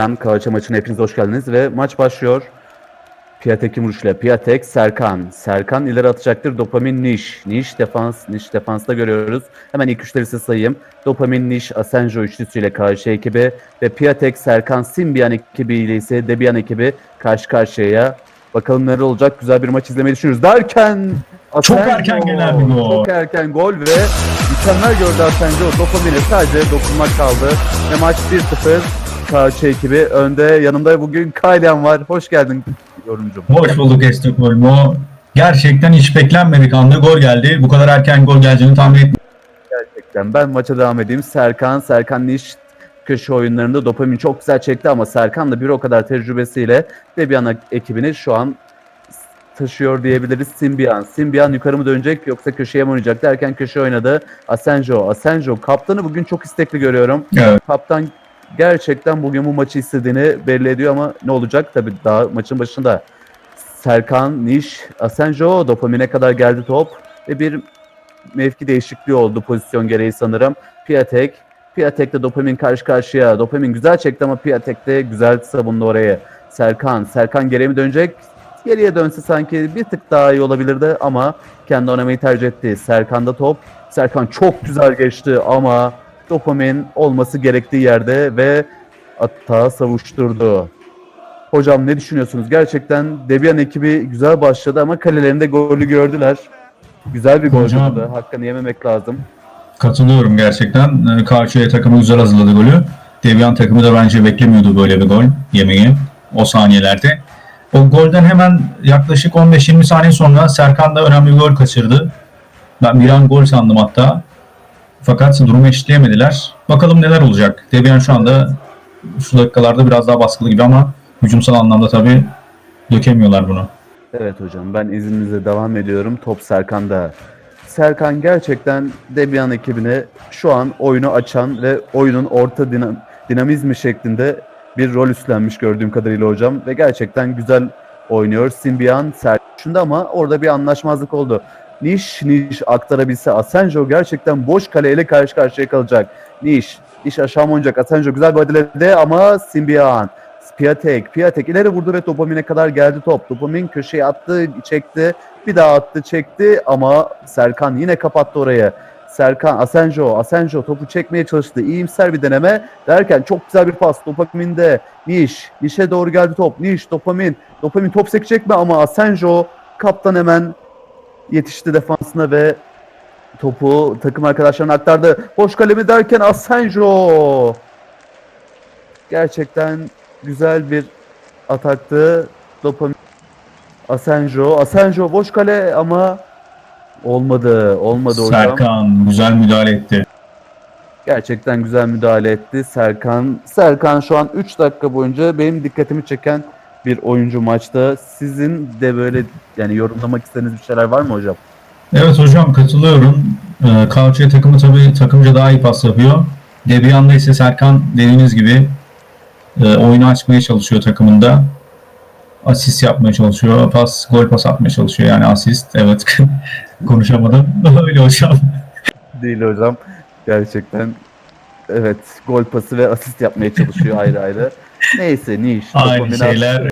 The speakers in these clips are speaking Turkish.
Ben Kağıça maçına hepiniz hoş geldiniz ve maç başlıyor. Piatek'in vuruşuyla. Piatek, Serkan. Serkan ileri atacaktır. Dopamin, Niş. Niş defans, Niş defansta görüyoruz. Hemen ilk üçleri size sayayım. Dopamin, Niş, Asenjo üçlüsüyle karşı ekibi ve Piatek, Serkan, Simbian ekibiyle ise Debian ekibi karşı karşıya. Bakalım neler olacak. Güzel bir maç izlemeyi düşünüyoruz. Derken Çok erken gelen bir gol. Çok erken gol ve mükemmel gördü Asenjo. Dopamine sadece dokunmak kaldı. Ve maç 1-0. Karşı ekibi önde. Yanımda bugün Kaylen var. Hoş geldin yorumcum. Hoş bulduk Estokholmo. Gerçekten hiç beklenmedik anda gol geldi. Bu kadar erken gol geleceğini tahmin etmiyorum. Gerçekten. Ben maça devam edeyim. Serkan, Serkan Niş köşe oyunlarında dopamin çok güzel çekti ama Serkan da bir o kadar tecrübesiyle Debian ekibini şu an taşıyor diyebiliriz. Simbian. Simbian yukarı mı dönecek yoksa köşeye mi oynayacak derken köşe oynadı. Asenjo. Asenjo kaptanı bugün çok istekli görüyorum. Evet. Kaptan gerçekten bugün bu maçı istediğini belli ediyor ama ne olacak? Tabii daha maçın başında Serkan, Niş, Asenjo dopamine kadar geldi top ve bir mevki değişikliği oldu pozisyon gereği sanırım. Piatek, Piatek'te dopamin karşı karşıya. Dopamin güzel çekti ama Piatek'te güzel savundu orayı. Serkan, Serkan geriye mi dönecek? Geriye dönse sanki bir tık daha iyi olabilirdi ama kendi oynamayı tercih etti. Serkan'da top. Serkan çok güzel geçti ama dopamin olması gerektiği yerde ve atağa savuşturdu. Hocam ne düşünüyorsunuz? Gerçekten Debian ekibi güzel başladı ama kalelerinde golü gördüler. Güzel bir gol Hocam- oldu. Hakkını yememek lazım. Katılıyorum gerçekten. Ee, Karşıya takımı güzel hazırladı golü. Devian takımı da bence beklemiyordu böyle bir gol yemeyi o saniyelerde. O golden hemen yaklaşık 15-20 saniye sonra Serkan da önemli bir gol kaçırdı. Ben bir an gol sandım hatta. Fakat durumu eşitleyemediler. Bakalım neler olacak. Debian şu anda şu dakikalarda biraz daha baskılı gibi ama hücumsal anlamda tabii dökemiyorlar bunu. Evet hocam ben izninizle devam ediyorum. Top Serkan'da. Serkan gerçekten Debian ekibine şu an oyunu açan ve oyunun orta dinam- dinamizmi şeklinde bir rol üstlenmiş gördüğüm kadarıyla hocam. Ve gerçekten güzel oynuyor. Simbian Serkan'da ama orada bir anlaşmazlık oldu. Niş Niş aktarabilse Asenjo gerçekten boş kaleyle karşı karşıya kalacak. Niş Niş aşağı mı oynayacak? Asenjo güzel bir adilede ama Simbian Piatek, Piatek ileri vurdu ve Dopamine kadar geldi top. Dopamin köşeye attı, çekti. Bir daha attı, çekti ama Serkan yine kapattı orayı. Serkan, Asenjo, Asenjo topu çekmeye çalıştı. İyimser bir deneme derken çok güzel bir pas. Dopaminde Niş, Niş'e doğru geldi top. Niş, Dopamin, Dopamin top sekecek mi ama Asenjo kaptan hemen yetişti defansına ve topu takım arkadaşlarına aktardı. Boş kalemi derken Asenjo gerçekten güzel bir ataktı. Dopamin Asenjo. Asenjo boş kale ama olmadı. Olmadı hocam. Serkan güzel müdahale etti. Gerçekten güzel müdahale etti Serkan. Serkan şu an 3 dakika boyunca benim dikkatimi çeken bir oyuncu maçta. Sizin de böyle yani yorumlamak istediğiniz bir şeyler var mı hocam? Evet hocam katılıyorum. Ee, Kalçaya takımı tabii takımca daha iyi pas yapıyor. Debian'da ise Serkan dediğiniz gibi e, oyunu açmaya çalışıyor takımında. Asist yapmaya çalışıyor. Pas, gol pas atmaya çalışıyor. Yani asist. Evet. Konuşamadım. Öyle hocam. Değil hocam. Gerçekten evet gol pası ve asist yapmaya çalışıyor ayrı ayrı. Neyse niş. Aynı şeyler.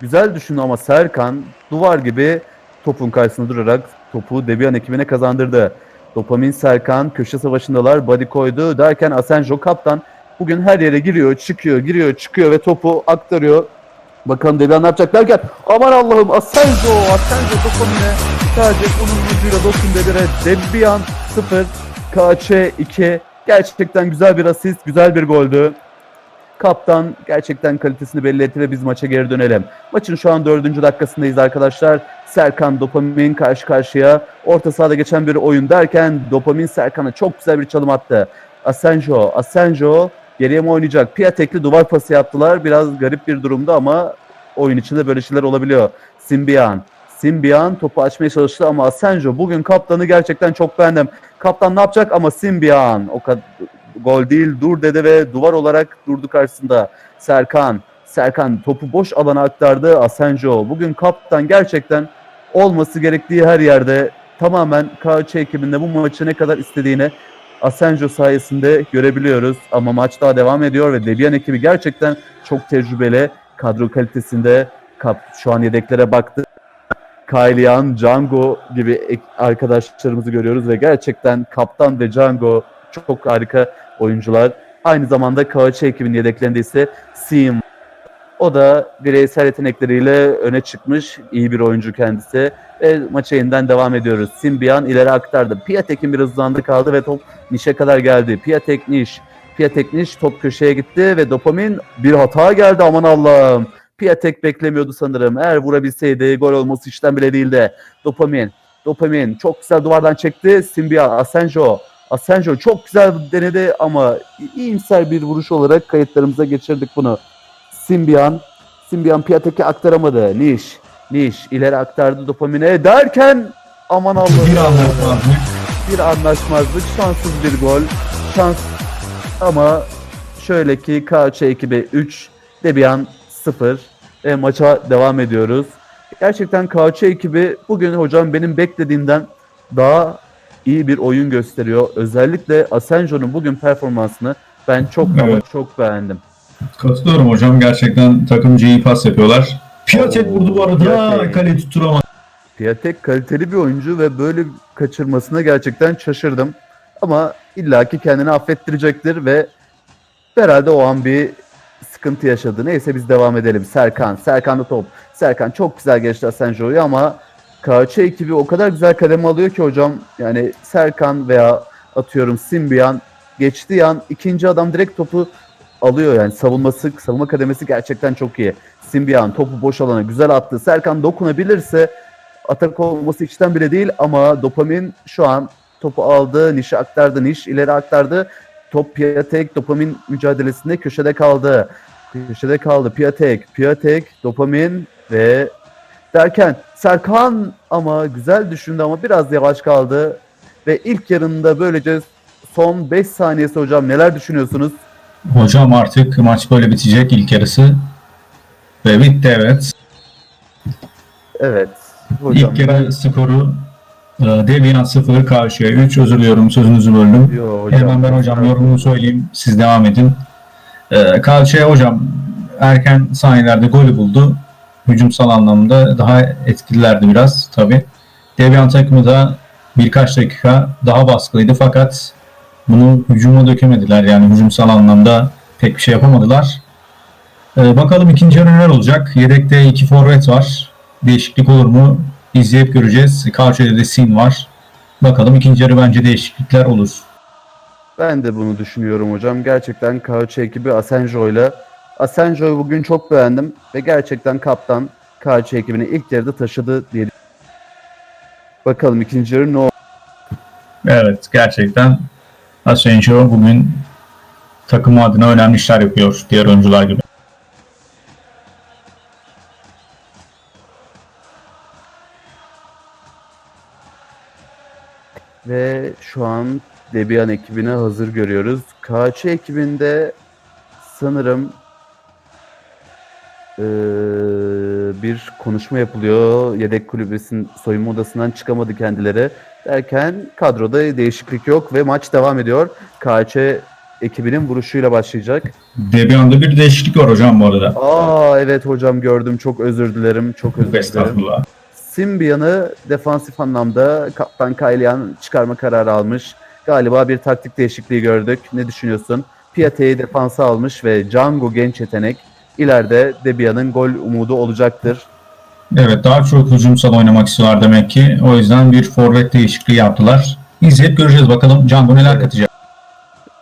Güzel düşündü ama Serkan duvar gibi topun karşısında durarak topu Debian ekibine kazandırdı. Dopamin Serkan köşe savaşındalar. Body koydu derken Asenjo kaptan bugün her yere giriyor, çıkıyor, giriyor, çıkıyor ve topu aktarıyor. Bakalım Debian ne yapacak derken aman Allah'ım Asenjo, Asenjo Dopamin'e sadece onun ucuyla dokundu bire. Debian 0, KÇ 2. Gerçekten güzel bir asist, güzel bir goldü. Kaptan gerçekten kalitesini belli etti ve biz maça geri dönelim. Maçın şu an dördüncü dakikasındayız arkadaşlar. Serkan Dopamin karşı karşıya. Orta sahada geçen bir oyun derken Dopamin Serkan'a çok güzel bir çalım attı. Asenjo, Asenjo geriye mi oynayacak? Piatek'li duvar pası yaptılar. Biraz garip bir durumda ama oyun içinde böyle şeyler olabiliyor. Simbian, Simbian topu açmaya çalıştı ama Asenjo bugün kaptanı gerçekten çok beğendim. Kaptan ne yapacak ama Simbian o kadar gol değil dur dedi ve duvar olarak durdu karşısında. Serkan, Serkan topu boş alana aktardı Asenjo. Bugün kaptan gerçekten olması gerektiği her yerde tamamen KC ekibinde bu maçı ne kadar istediğini Asenjo sayesinde görebiliyoruz. Ama maç daha devam ediyor ve Debian ekibi gerçekten çok tecrübeli. Kadro kalitesinde kap, şu an yedeklere baktı. Kaylian, Django gibi arkadaşlarımızı görüyoruz ve gerçekten kaptan ve Django çok harika oyuncular. Aynı zamanda KC ekibinin yedeklerinde ise Sim. O da bireysel yetenekleriyle öne çıkmış iyi bir oyuncu kendisi. Ve maça yeniden devam ediyoruz. Simbian ileri aktardı. Piatek'in bir hızlandı kaldı ve top Niş'e kadar geldi. Piatek Niş. Piatek Niş top köşeye gitti ve dopamin bir hata geldi aman Allah'ım. Piatek beklemiyordu sanırım. Eğer vurabilseydi gol olması işten bile değildi. Dopamin. Dopamin çok güzel duvardan çekti. Simbian, Asenjo. Asenjo çok güzel denedi ama iyimser bir vuruş olarak kayıtlarımıza geçirdik bunu. Simbian. Simbian Piatek'e aktaramadı. Niş. Niş ileri aktardı dopamine derken aman Allah'ım. Bir anlaşmazlık. Bir anlaşmazlık. Şanssız bir gol. Şans ama şöyle ki KC ekibi 3, Debian 0 ve maça devam ediyoruz. Gerçekten KC ekibi bugün hocam benim beklediğimden daha iyi bir oyun gösteriyor. Özellikle Asenjo'nun bugün performansını ben çok ama Evet. çok beğendim. Katılıyorum hocam. Gerçekten takımcı iyi pas yapıyorlar. Piatek vurdu bu arada. Piatek. Kale tutturamadı. Piatek kaliteli bir oyuncu ve böyle kaçırmasına gerçekten şaşırdım. Ama illaki kendini affettirecektir ve herhalde o an bir sıkıntı yaşadı. Neyse biz devam edelim. Serkan, Serkan'da top. Serkan çok güzel geçti Asenjo'yu ama KC ekibi o kadar güzel kademe alıyor ki hocam. Yani Serkan veya atıyorum Simbian geçtiği an ikinci adam direkt topu alıyor yani savunması, savunma kademesi gerçekten çok iyi. Simbian topu boş alana güzel attı. Serkan dokunabilirse atak olması içten bile değil ama dopamin şu an topu aldı, Niş'e aktardı, Niş ileri aktardı. Top Piatek dopamin mücadelesinde köşede kaldı. Köşede kaldı Piatek, Piatek, dopamin ve derken Serkan ama güzel düşündü ama biraz yavaş kaldı. Ve ilk yarında böylece son 5 saniyesi hocam neler düşünüyorsunuz? Hocam artık maç böyle bitecek ilk yarısı. Ve bitti evet. Evet. Hocam ilk yarı skoru e, Deviant 0 karşıya 3 özür diliyorum sözünüzü böldüm. Yo, hocam. Hemen ben hocam yorumumu söyleyeyim. Siz devam edin. E, Karşıya hocam erken saniyelerde golü buldu. Hücumsal anlamda daha etkililerdi biraz tabi. Deviant takımı da birkaç dakika daha baskılıydı fakat bunu hücuma dökemediler. Yani hücumsal anlamda pek bir şey yapamadılar. E, bakalım ikinci yarı neler olacak? Yedekte iki forvet var. Değişiklik olur mu? İzleyip göreceğiz. Karşıda da Sin var. Bakalım ikinci yarı bence değişiklikler olur. Ben de bunu düşünüyorum hocam. Gerçekten KC ekibi Asenjo'yla. Asenjo'yu bugün çok beğendim ve gerçekten kaptan KC ekibini ilk yarıda taşıdı diye Bakalım ikinci yarı ne olacak? Evet gerçekten Asensio bugün takımı adına önemli işler yapıyor diğer oyuncular gibi. Ve şu an Debian ekibine hazır görüyoruz. KC ekibinde sanırım eee, bir konuşma yapılıyor. Yedek kulübesinin soyunma odasından çıkamadı kendileri. Derken kadroda değişiklik yok ve maç devam ediyor. KC ekibinin vuruşuyla başlayacak. Debian'da bir değişiklik var hocam bu arada. Aa evet hocam gördüm. Çok özür dilerim. Çok özür dilerim. Simbian'ı defansif anlamda kaptan Kaylian çıkarma kararı almış. Galiba bir taktik değişikliği gördük. Ne düşünüyorsun? Piatek'i defansa almış ve Django genç yetenek. İleride Debian'ın gol umudu olacaktır. Evet daha çok hücumsal oynamak istiyorlar demek ki. O yüzden bir forvet değişikliği yaptılar. İzleyip göreceğiz bakalım Django neler Evet. katacak.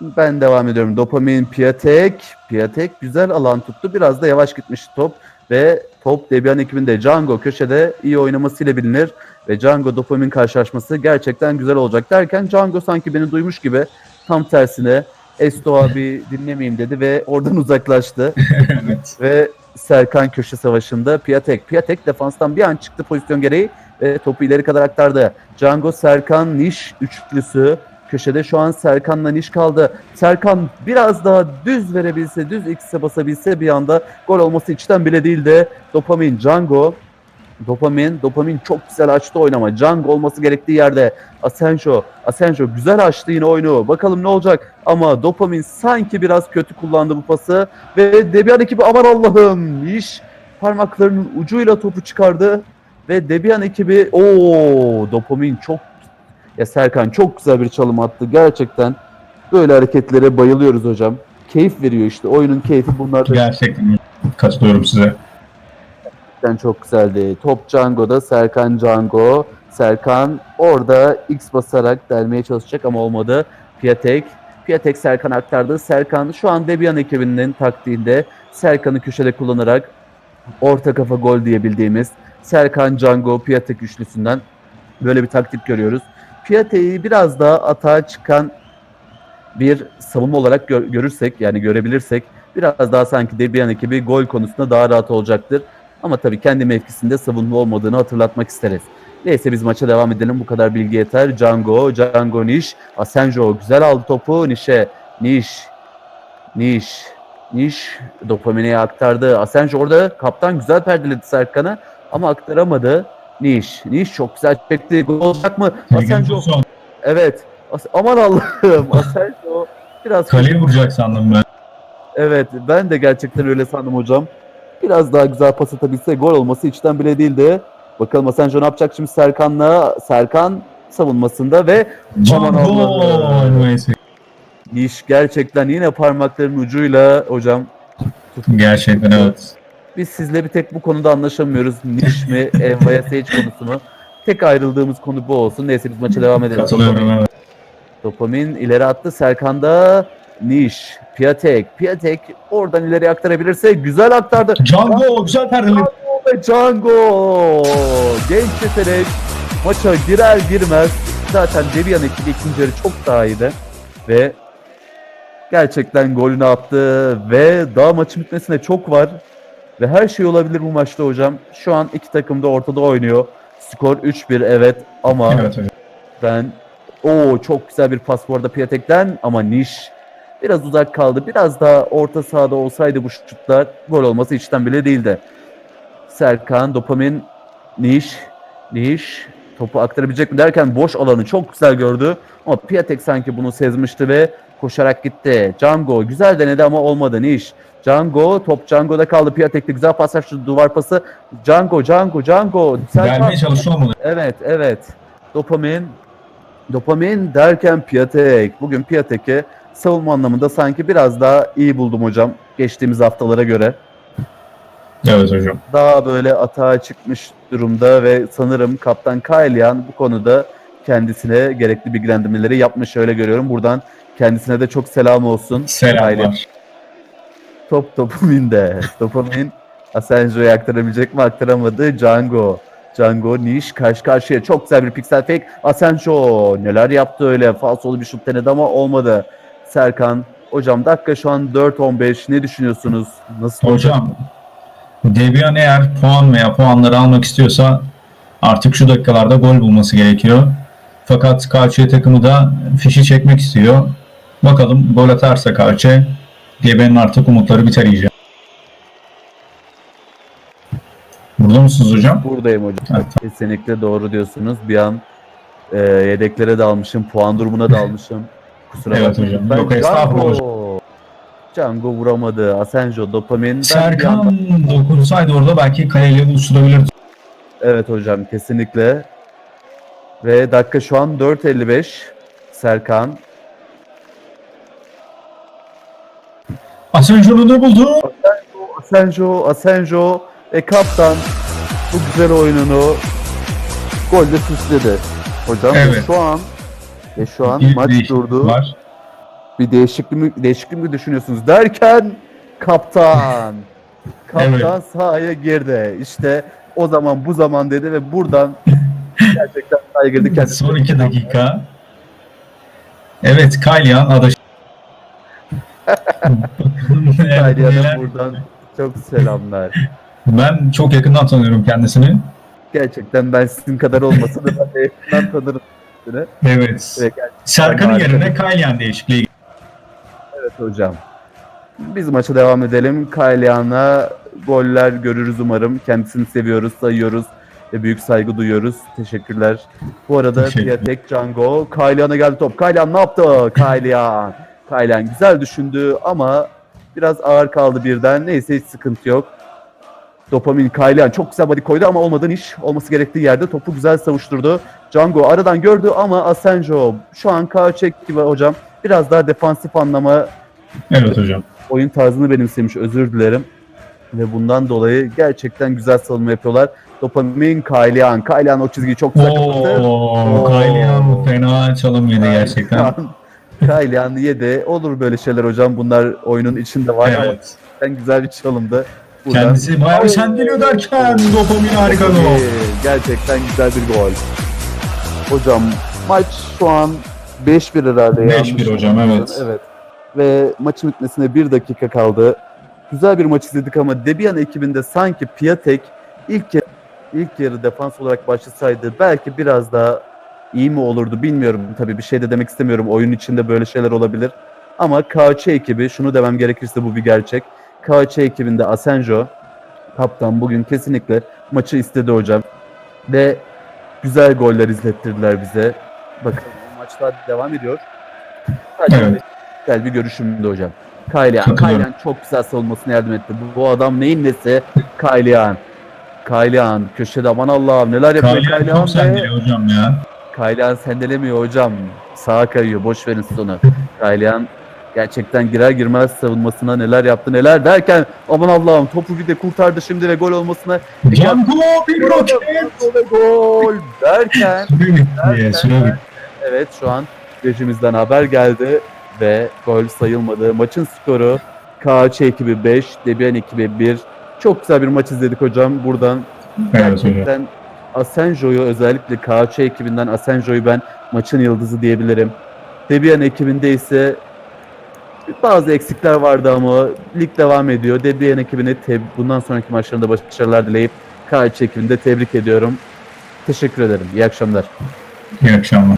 Ben devam ediyorum. Dopamin, Piatek. Piatek güzel alan tuttu. Biraz da yavaş gitmiş top. Ve top Debian ekibinde Django köşede iyi oynamasıyla bilinir. Ve Django Dopamin karşılaşması gerçekten güzel olacak derken Django sanki beni duymuş gibi tam tersine Esto abi dinlemeyeyim dedi ve oradan uzaklaştı. evet. ve Serkan köşe savaşında Piatek. Piatek defanstan bir an çıktı pozisyon gereği ve topu ileri kadar aktardı. Django, Serkan, Niş üçlüsü. Köşede şu an Serkan'la Niş kaldı. Serkan biraz daha düz verebilse, düz X'e basabilse bir anda gol olması içten bile değil de Dopamin, Django. Dopamin, dopamin çok güzel açtı oynama. Jang olması gerektiği yerde Asensio, Asensio güzel açtı yine oyunu. Bakalım ne olacak ama dopamin sanki biraz kötü kullandı bu pası ve Debian ekibi aman Allah'ım iş parmaklarının ucuyla topu çıkardı ve Debian ekibi o dopamin çok ya Serkan çok güzel bir çalım attı gerçekten. Böyle hareketlere bayılıyoruz hocam. Keyif veriyor işte. Oyunun keyfi bunlarda Gerçekten katılıyorum size. Gerçekten çok güzeldi. Top Django'da Serkan Django. Serkan orada X basarak delmeye çalışacak ama olmadı. Piatek. Piatek Serkan aktardı. Serkan şu an Debian ekibinin taktiğinde Serkan'ı köşede kullanarak orta kafa gol diyebildiğimiz Serkan Django Piatek üçlüsünden böyle bir taktik görüyoruz. Piatek'i biraz daha atağa çıkan bir savunma olarak gör- görürsek yani görebilirsek biraz daha sanki Debian ekibi gol konusunda daha rahat olacaktır. Ama tabii kendi mevkisinde savunma olmadığını hatırlatmak isteriz. Neyse biz maça devam edelim. Bu kadar bilgi yeter. Django, Django Niş, Asenjo güzel aldı topu. Niş'e, Niş, Niş, Niş Dopamine'ye aktardı. Asenjo orada kaptan güzel perdeledi Serkan'ı ama aktaramadı. Niş, Niş çok güzel çekti. Gol olacak mı? Asenjo, evet. As- Aman Allah'ım. Asenjo biraz kaleye vuracak sandım ben. Evet ben de gerçekten öyle sandım hocam. Biraz daha güzel pas atabilse gol olması içten bile değildi. Bakalım Asenjo ne yapacak şimdi Serkan'la. Serkan savunmasında ve Aman Allah'ım. iş gerçekten yine parmakların ucuyla hocam. Gerçekten evet. Biz sizle bir tek bu konuda anlaşamıyoruz. Niş mi, Envaya Sage konusu mu? Tek ayrıldığımız konu bu olsun. Neyse biz maça devam edelim. Katılıyorum evet. Dopamin ileri attı. Serkan'da Niş, Piatek. Piatek oradan ileri aktarabilirse güzel aktardı. Django güzel ve Django. Genç yetenek maça girer girmez zaten Debian ekibi ikinci yarı çok daha iyiydi. Ve gerçekten golünü attı ve daha maçın bitmesine çok var. Ve her şey olabilir bu maçta hocam. Şu an iki takım da ortada oynuyor. Skor 3-1 evet ama Evet hocam. ben o çok güzel bir pas bu arada Piatek'ten ama Niş biraz uzak kaldı. Biraz daha orta sahada olsaydı bu şutlar gol olması içten bile değildi. Serkan, Dopamin, Niş, Niş topu aktarabilecek mi derken boş alanı çok güzel gördü. Ama Piatek sanki bunu sezmişti ve koşarak gitti. Django güzel denedi ama olmadı Niş. Django top Django'da kaldı. Piatek'te güzel pas açtı duvar pası. Django, Django, Django. Gelmeye çalışıyor olmalı. Evet, evet. Dopamin, dopamin derken Piatek. Bugün Piatek'i savunma anlamında sanki biraz daha iyi buldum hocam geçtiğimiz haftalara göre. Evet hocam. Daha böyle atağa çıkmış durumda ve sanırım kaptan Kailyan bu konuda kendisine gerekli bilgilendirmeleri yapmış öyle görüyorum. Buradan kendisine de çok selam olsun. Selamlar. Top Dopamin'de. Dopamin Asenjo'ya aktarabilecek mi? Aktaramadı. Django. Django Niş karşı karşıya. Çok güzel bir piksel fake. Asenjo neler yaptı öyle. Falsolu bir şut denedi ama olmadı. Serkan. Hocam dakika şu an 4-15. Ne düşünüyorsunuz? Nasıl? Hocam Debian eğer puan veya puanları almak istiyorsa artık şu dakikalarda gol bulması gerekiyor. Fakat Karşıya takımı da fişi çekmek istiyor. Bakalım gol atarsa Karşı Debian'ın artık umutları biter iyice. Burada mısınız hocam? Buradayım hocam. Evet. Kesinlikle doğru diyorsunuz. Bir an e, yedeklere dalmışım. Puan durumuna dalmışım. Kusura Evet bakmayın. hocam. Ben Yok, estağfurullah Django. Vuramadı. Asenjo, Dopamin. Ben bir anda- Serkan dokunsaydı orada belki kaleyle buluşturabilirdi. Evet hocam kesinlikle. Ve dakika şu an 4.55. Serkan. Asenjo'nu da buldu. Asenjo, Asenjo ve kaptan bu güzel oyununu golle süsledi. Hocam ve Evet. şu an ve şu an Bir maç durdu. Var. Bir değişiklik mi, değişiklik mi düşünüyorsunuz derken kaptan kaptan sahaya girdi. İşte o zaman bu zaman dedi ve buradan gerçekten sahaya girdi kendisi. Son iki dakika. Evet Kalyan adaş. Kayra'ya buradan çok selamlar. Ben çok yakından tanıyorum kendisini. Gerçekten ben sizin kadar olmasa da ben de yakından tanırım kendisini. Evet. Serkan'ın yerine Kalyan değişikliği. Evet hocam. Biz maça devam edelim. Kailyan'la goller görürüz umarım. Kendisini seviyoruz, sayıyoruz. ve büyük saygı duyuyoruz. Teşekkürler. Bu arada. Piatek, Django, Kaylian'a geldi top. Kaylian ne yaptı? Kaylian. Kaylian güzel düşündü ama biraz ağır kaldı birden. Neyse hiç sıkıntı yok. Dopamin Kaylian çok güzel body koydu ama olmadan iş olması gerektiği yerde topu güzel savuşturdu. Django aradan gördü ama Asenjo şu an Kaçek gibi hocam biraz daha defansif anlama Evet hocam. oyun tarzını benimsemiş özür dilerim. Ve bundan dolayı gerçekten güzel savunma yapıyorlar. Dopamin Kaylian. Kaylian o çizgiyi çok güzel kapattı. Oo, Kaylian fena çalım yedi gerçekten. Kaylian yedi. Olur böyle şeyler hocam. Bunlar oyunun içinde var ama Evet. gerçekten güzel bir çalımdı. Buradan- Kendisi bayağı bir sendeliyor derken dopamin harika gol. Gerçekten güzel bir gol. Hocam maç şu an 5-1 herhalde. 5-1 yanlış hocam, evet. Evet. Ve maçın bitmesine bir dakika kaldı. Güzel bir maç izledik ama Debian ekibinde sanki Piatek ilk yarı, ilk yarı defans olarak başlasaydı belki biraz daha iyi mi olurdu bilmiyorum. Tabii bir şey de demek istemiyorum. Oyun içinde böyle şeyler olabilir. Ama KC ekibi şunu demem gerekirse bu bir gerçek. KC ekibinde Asenjo kaptan bugün kesinlikle maçı istedi hocam. Ve güzel goller izlettirdiler bize. Bakın maçlar devam ediyor. Evet. Güzel bir görüşümdü hocam. Katılıyorum. Kaylian çok güzel savunmasına yardım etti. Bu, bu adam neyin nesi? Kaylian. Kaylian köşede aman Allah'ım neler yapıyor Kaylian Kaylian, çok sendeliyor hocam ya. Kaylian sendelemiyor hocam. Sağa kayıyor. Boş verin sonu. Kaylian gerçekten girer girmez savunmasına neler yaptı neler derken aman Allah'ım topu bir de kurtardı şimdi ve gol olmasına Django bir roket. ve gol derken bitti. evet şu an rejimizden haber geldi ve gol sayılmadı. Maçın skoru KC ekibi 5, Debian ekibi 1. Çok güzel bir maç izledik hocam. Buradan. Gerçekten Asenjo'yu özellikle KC ekibinden Asenjo'yu ben maçın yıldızı diyebilirim. Debian ekibinde ise bazı eksikler vardı ama lig devam ediyor. Debian ekibine bundan sonraki maçlarında başarılar dileyip KC ekibini de tebrik ediyorum. Teşekkür ederim. İyi akşamlar. İyi akşamlar.